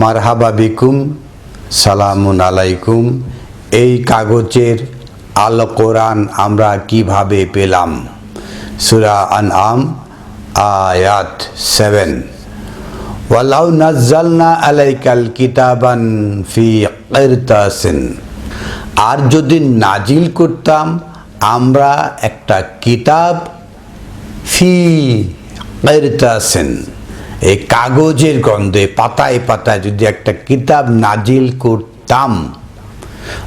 মারহাবা বিকুম, সালামুন আলাইকুম। এই কাগজের আল কোরআন আমরা কীভাবে পেলাম? সুরা আনআম, আয়াত সেভেন। ওয়ালাউ নাজ্জালনা আলাইকাল কিতাবান ফি কিরতাসিন। আর যদি নাজিল করতাম, আমরা একটা কিতাব ফি কিরতাসিন। এই কাগজের গন্ধে, পাতায় পাতায় যদি একটা কিতাব নাজিল করতাম,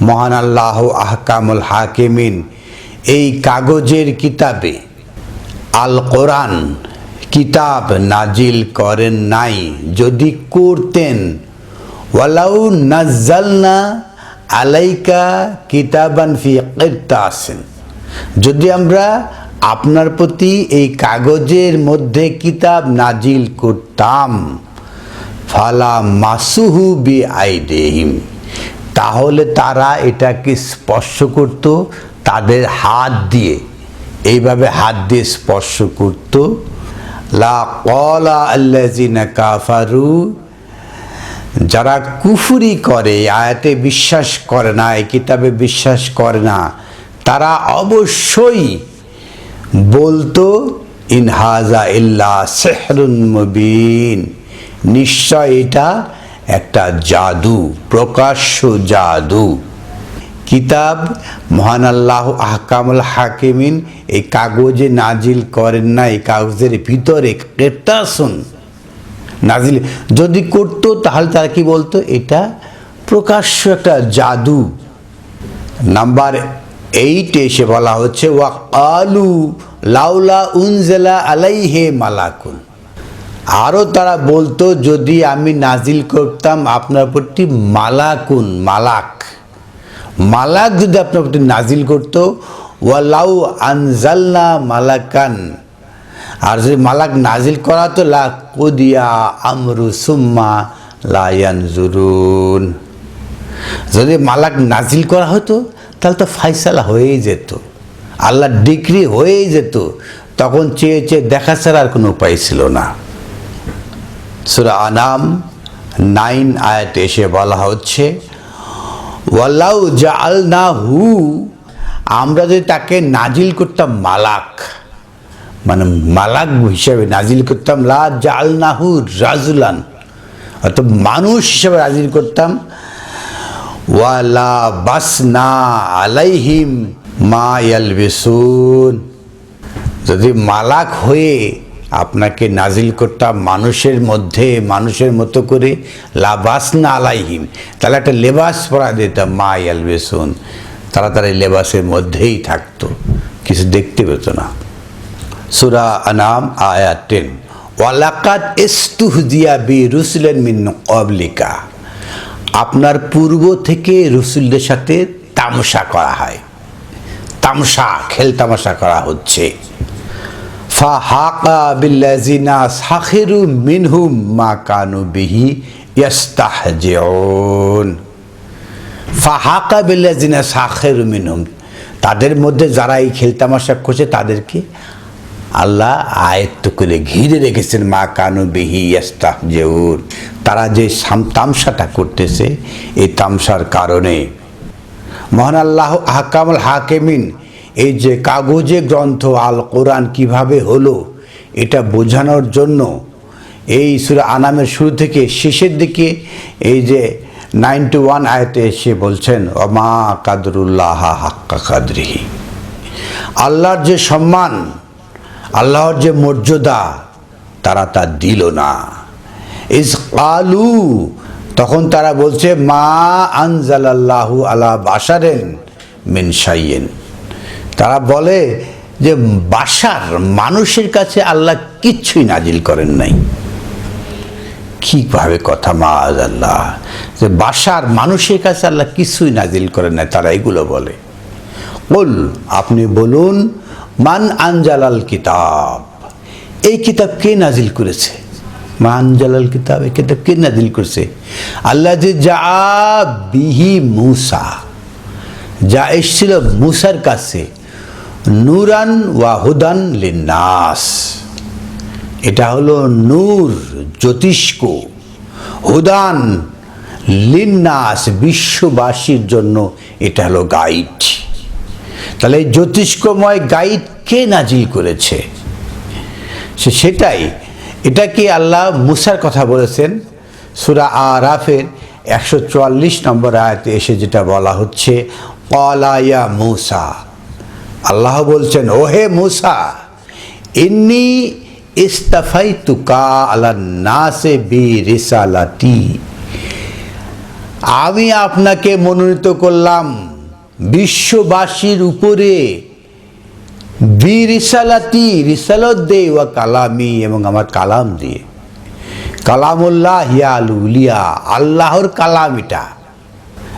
মহান আল্লাহ আহকামুল হাকিমিন, এই কাগজের কিতাবে আল কোরআন কিতাব নাজিল করেন নাই, যদি করতেন। ওয়ালাউ নাজ্জালনা আলাইকা কিতাবান ফি কিরতাসিন। যদি আমরা আপনার প্রতি এই কাগজের মধ্যে কিতাব নাজিল করতাম। ফালা মাসুহু বি আইদেহিম তাহলে তারা এটাকে স্পর্শ করত, তাদের হাত দিয়ে। এইভাবে হাত দিয়ে স্পর্শ করত। লা কলা আল্লাজিনা কাফারু। যারা কুফুরি করে, আয়াতে বিশ্বাস করে না, এই কিতাবে বিশ্বাস করে না, তারা অবশ্যই বলতো ইনহাজা ইল্লা সেহরুন মুবিন। নিশ্চয় এটা একটা জাদু, প্রকাশ্য জাদু। কিতাব মহান আল্লাহ আহকামুল হাকিমিন এই কাগজে নাজিল করেন না, এই কাগজের ভিতরে কেতাসুন নাজিল। যদি করতো, তাহলে তারা কি বলতো? এটা প্রকাশ্য একটা জাদু। নাম্বার এইটে এসে বলা হচ্ছে, ওয়া আলু লাউলা উনজেলা আলাইহে মালাকুন। আরও তারা বলতো, যদি আমি নাজিল করতাম আপনার প্রতি মালাকুন, মালাক। মালাক যদি আপনার প্রতি নাজিল করতো, ওয়ালাউ আনজালনা মালাকান। আর যদি মালাক নাজিল করা তো লা কুদিয়া আমরু সুম্মা লায়ান জুরুন যদি মালাক নাজিল করা হতো তাহলে তো ফাইসালা হয়েই যেত। আল্লাহর ডিগ্রি হয়েই যেত। তখন চেয়ে চেয়ে দেখা ছাড়া আর কোনো উপায় ছিল না। সুরা আনাম নাইন আয়াত এসে বলা হচ্ছে ওয়াল্লাউ জাল না হু আমরা যদি তাকে নাজিল করতাম মালাক মানে মালাক হিসাবে নাজিল করতাম, লা জাল নাহু রাজুলান, অর্থাৎ মানুষ হিসাবে নাজিল করতাম ওয়ালা বাসনা আলাইহিম মা ইয়ালবিসুন। যদি মালাক হয়ে আপনাকে নাজিল করতাম মানুষের মধ্যে, মানুষের মতো করে লাবাসনা আলাইহিম, তাহলে একটা লেবাস পরা দিতাম মা ইয়ালবিসুন। তারা তারা লেবাসের মধ্যেই থাকতো, কিছু দেখতে পেত না। সুরা আনাম আয়া টেন ওয়ালাকাত ইস্তুহদিয়া বি রুসুলেন মিন অবলিকা। আপনার পূর্ব থেকে রসুলদের সাথে তামসা করা হয়। তামসা খেল তামাশা করা হচ্ছে। ফাহাকা বিল্লাজিনা সাখিরু মিনহুম মা কানু বিহি ইয়াস্তাহজিউন। ফাহাকা বিল্লাজিনা সাখিরু মিনহুম। তাদের মধ্যে যারা এই খেল তামাশা করছে, তাদেরকে আল্লাহ আয়ত্ত করে ঘিরে রেখেছেন, মা কানু বিহি ইয়াস্তাহ জেউর তারা যে তামসাটা করতেছে, এই তামসার কারণে। মহান আল্লাহ হাকামুল হাকেমিন, এই যে কাগজে গ্রন্থ আল কোরআন কীভাবে হলো, এটা বোঝানোর জন্য এই সুরা আনামের শুরু থেকে শেষের দিকে এই যে নাইনটি ওয়ান আয়তে এসে বলছেন অমা কাদরুল্লাহ হাক্কা কাদরিহি। আল্লাহর যে সম্মান, আল্লাহর যে মর্যাদা, তারা তা দিল না। ইস কালু। তখন তারা বলছে, মা আনজালাল্লাহু আলা বাসারেন মিন তারা বলে যে বাসার মানুষের কাছে আল্লাহ কিচ্ছুই নাজিল করেন নাই। কীভাবে কথা মা আল্লাহ? যে বাসার মানুষের কাছে আল্লাহ কিছুই নাজিল করেন নাই, তারা এগুলো বলে। বল আপনি বলুন, মান আনজালাল কিতাব? এই কিতাব কে নাজিল করেছে? মান জালাল কিতাব এই কিতাব কে নাজিল করেছে? আল্লাহ যে যা বিহি মুসা, যা এসছিল মুসার কাছে, নুরান ওয়াহুদান লিন্নাস। এটা হলো নূর, জ্যোতিষ্ক, হুদান লিন্নাস, বিশ্ববাসীর জন্য এটা হলো গাইড। তাহলে জ্যোতিষ্কময় গাইড কে নাজিল করেছে? সেটাই এটা কি আল্লাহ মুসার কথা বলেছেন? সুরা আরাফের একশো চুয়াল্লিশ নম্বর আয়াতে এসে যেটা বলা হচ্ছে কলায়া মুসা। আল্লাহ বলছেন ওহে মুসা, ইন্নি ইস্তাফাই তুকা আলা নাসে বি রিসালাতি আমি আপনাকে মনোনীত করলাম, বিশ্ববাসীর উপরে বি রিসালাতি দে ওয়া কালামি এবং আমার কালাম দিয়ে। কালামুল্লাহ হিয়াল উলিয়া আল্লাহর কালাম এটা।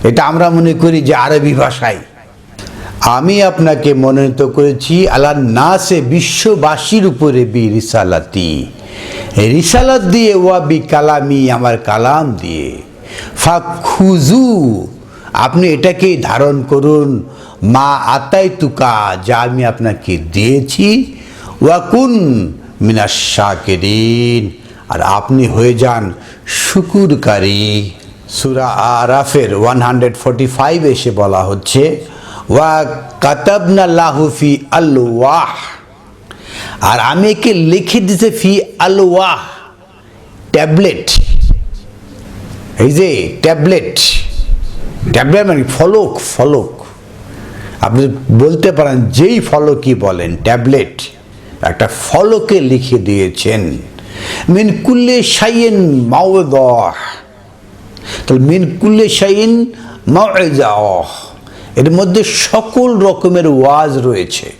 এটা আমরা মনে করি যে আরবি ভাষায়। আমি আপনাকে মনোনীত করেছি আল্লাহ নাসে বিশ্ববাসীর উপরে বি রিসালাতি রিসালাত দিয়ে ওয়া বি কালামি আমার কালাম দিয়ে। ফা খুজু আপনি এটাকে ধারণ করুন। মা আতাই তুকা যা আমি আপনাকে দিয়েছি, ওয়াকুন মিনাস শাকিরিন। আর আপনি হয়ে যান শুকুরকারী। সুরা আরাফের ওয়ান হান্ড্রেড ফোরটি ফাইভ এসে বলা হচ্ছে, ওয়া কাতাবনা লাহুফি আল্লাহ আর আমি একে লিখে দিতে ফি আল্লাহ ট্যাবলেট। এই যে ট্যাবলেট ট্যাবলেট মানে ফলক ফলক। আপনি বলতে পারেন, যেই ফলকই বলেন, ট্যাবলেট, একটা ফলকে লিখে দিয়েছেন। মিন কুল্লে শাইন মাওদ তাহলে মিন কুল্লে শাইন মাওজা এর মধ্যে সকল রকমের ওয়াজ রয়েছে।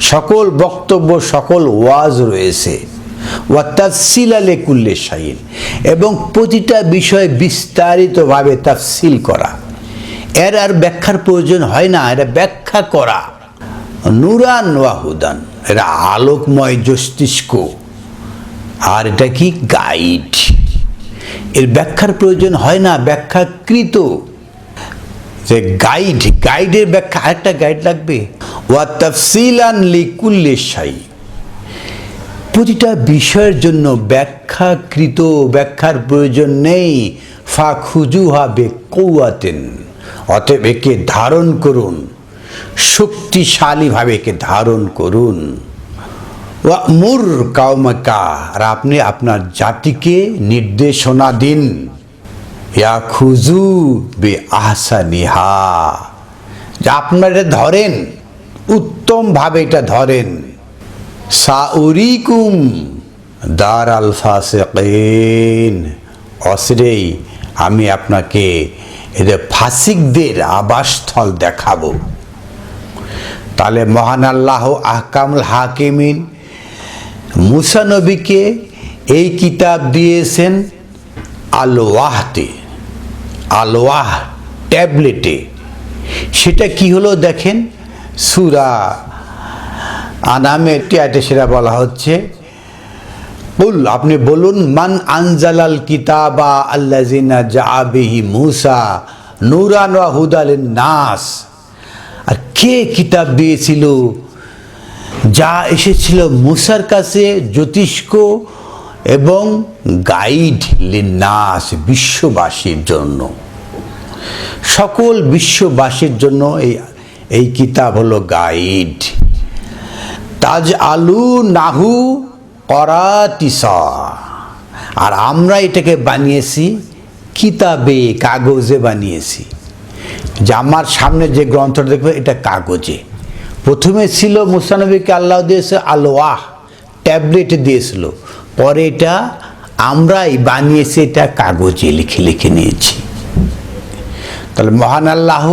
সকল বক্তব্য, সকল ওয়াজ রয়েছে। ওয়াতাফসিল আলে কুল্লে শাইন এবং প্রতিটা বিষয়ে বিস্তারিতভাবে তাফসিল করা। এর আর ব্যাখ্যার প্রয়োজন হয় না এটা ব্যাখ্যা করা। নুরান ওয়াহুদান এটা আলোকময় জস্তিষ্ক। আর এটা কি? গাইড। এর ব্যাখ্যার প্রয়োজন হয় না, ব্যাখ্যাকৃত। যে গাইড, গাইডের ব্যাখ্যা, আরেকটা গাইড লাগবে। ওয়া তফসিলান লিকুল্লে শাই। প্রতিটা বিষয়ের জন্য ব্যাখ্যাকৃত, ব্যাখ্যার প্রয়োজন নেই। ফা খুজু হবে কৌয়াতেন অতএব একে ধারণ করুন শক্তিশালীভাবে একে ধারণ করুন। মুর কাউমাকা আর আপনি আপনার জাতিকে নির্দেশনা দিন। ইয়া খুজু বে আহসানিহা যা আপনারা এটা ধরেন উত্তমভাবে এটা ধরেন। সাউরিকুম দার আল ফাসিকিন অসরেই আমি আপনাকে এদের ফাসিকদের আবাসস্থল দেখাবো। তাহলে মহান আল্লাহ আহকামুল হাকিমিন মুসা নবীকে এই কিতাব দিয়েছেন আলোয়াহতে আলোয়াহ ট্যাবলেটে। সেটা কি হলো দেখেন? সুরা আনামে টিয়াটে সেটা বলা হচ্ছে। বল, আপনি বলুন, মান আনজালাল কিতাবা আল্লাজিনা জাবিহি মুসা নুরান হুদালিন নাস আর কে কিতাব দিয়েছিল? যা এসেছিল মুসার কাছে জ্যোতিষ্ক এবং গাইড লিনাস বিশ্ববাসীর জন্য। সকল বিশ্ববাসীর জন্য এই এই কিতাব হলো গাইড। তাজ আলু নাহু করাতিসা আর আমরা এটাকে বানিয়েছি কিতাবে, কাগজে বানিয়েছি। যে আমার সামনে যে গ্রন্থটা দেখবে, এটা কাগজে। প্রথমে ছিল মুসানবীকে আল্লাহ দিয়েছে আলোয়াহ ট্যাবলেট দিয়েছিল। পরে এটা আমরাই বানিয়েছি, এটা কাগজে লিখে লিখে নিয়েছি। তাহলে মহান আল্লাহ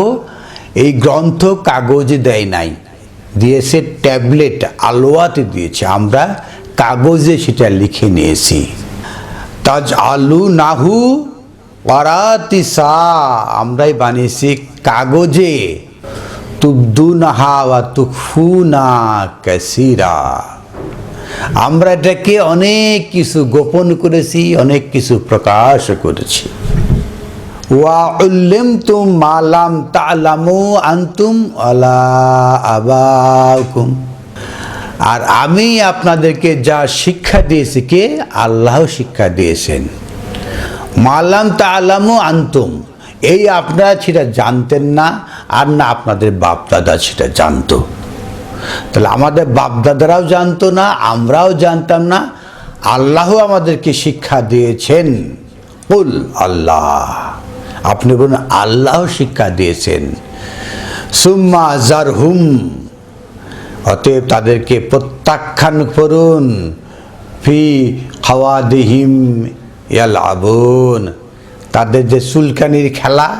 এই গ্রন্থ কাগজে দেয় নাই। দিয়েছে ট্যাবলেট আলোয়াতে দিয়েছে। আমরা কাগজে সেটা লিখে নিয়েছি। তাজ আলু নাহু ওয়ারাতিসা আমরাই বানিয়েছি কাগজে। তুবদু নাহা বা ওয়া তুখফুনা ক্যাসিরা আমরা এটাকে অনেক কিছু গোপন করেছি, অনেক কিছু প্রকাশ করেছি। ওয়া উল্লিমতুম মালাম তালামু আনতুম আলা আবাকুম। আর আমি আপনাদেরকে যা শিক্ষা দিয়েছি কে? আল্লাহ শিক্ষা দিয়েছেন। মালাম তা আলামু আনতুম। এই আপনারা সেটা জানতেন না, আর না আপনাদের বাপদাদা সেটা জানতো। তাহলে আমাদের বাপদাদারাও জানতো না, আমরাও জানতাম না। আল্লাহ আমাদেরকে শিক্ষা দিয়েছেন। কুল আল্লাহ। আপনি বলুন, আল্লাহ শিক্ষা দিয়েছেন। সুম্মা জারহুম। অতএব তাদেরকে প্রত্যাখ্যান করুন। ফি খাওয়াদিহিম ইয়াল তাদের যে সুলকানির খেলা,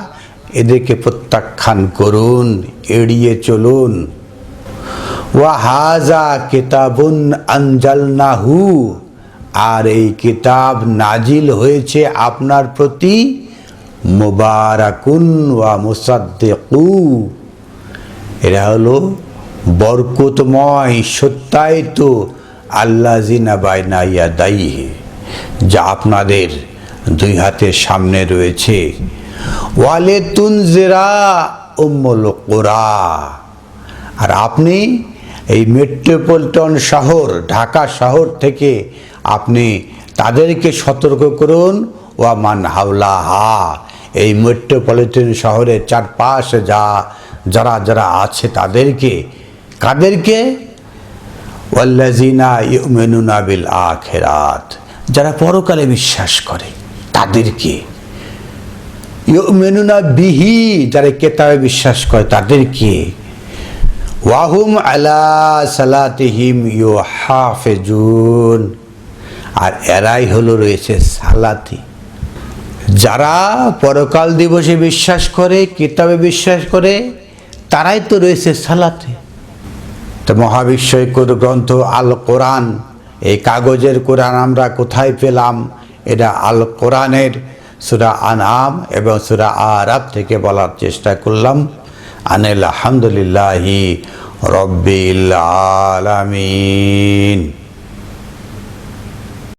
এদেরকে প্রত্যাখ্যান করুন, এড়িয়ে চলুন। ওয়াহাজা কিতাবুন আনজালনাহু। আর এই কিতাব নাজিল হয়েছে আপনার প্রতি মুবারাকুন ওয়া মুসাদ্দিকু। এরা হলো বরকতময় সত্যায়িত আল্লাহ জিনা বাইনা যা আপনাদের দুই হাতের সামনে রয়েছে। ওয়ালে তুনজেরা উম্মল কোরা, আর আপনি এই মেট্রোপলিটন শহর, ঢাকা শহর থেকে আপনি তাদেরকে সতর্ক করুন। ওয়া মান হাওলা হা এই মেট্রোপলিটন শহরের চারপাশে যা, যারা যারা আছে তাদেরকে কাদেরকে? ওয়াল্লাজিনা বিল আখিরাত যারা পরকালে বিশ্বাস করে, তাদেরকে। ইউমিনুনা বিহি, যারা কেতাবে বিশ্বাস করে, তাদেরকে। ওয়াহুম আলা সালাতিহিম ইউ হাফেজুন আর এরাই হলো রয়েছে সালাতি। যারা পরকাল দিবসে বিশ্বাস করে, কিতাবে বিশ্বাস করে, তারাই তো রয়েছে সালাতে। তো মহাবিশ্বয় গ্রন্থ আল কোরআন, এই কাগজের কোরআন আমরা কোথায় পেলাম? এটা আল কোরআনের সুরা আনাম এবং সুরা আরাব থেকে বলার চেষ্টা করলাম। আনিল আলহামদুলিল্লাহি রব্বিল আলামিন।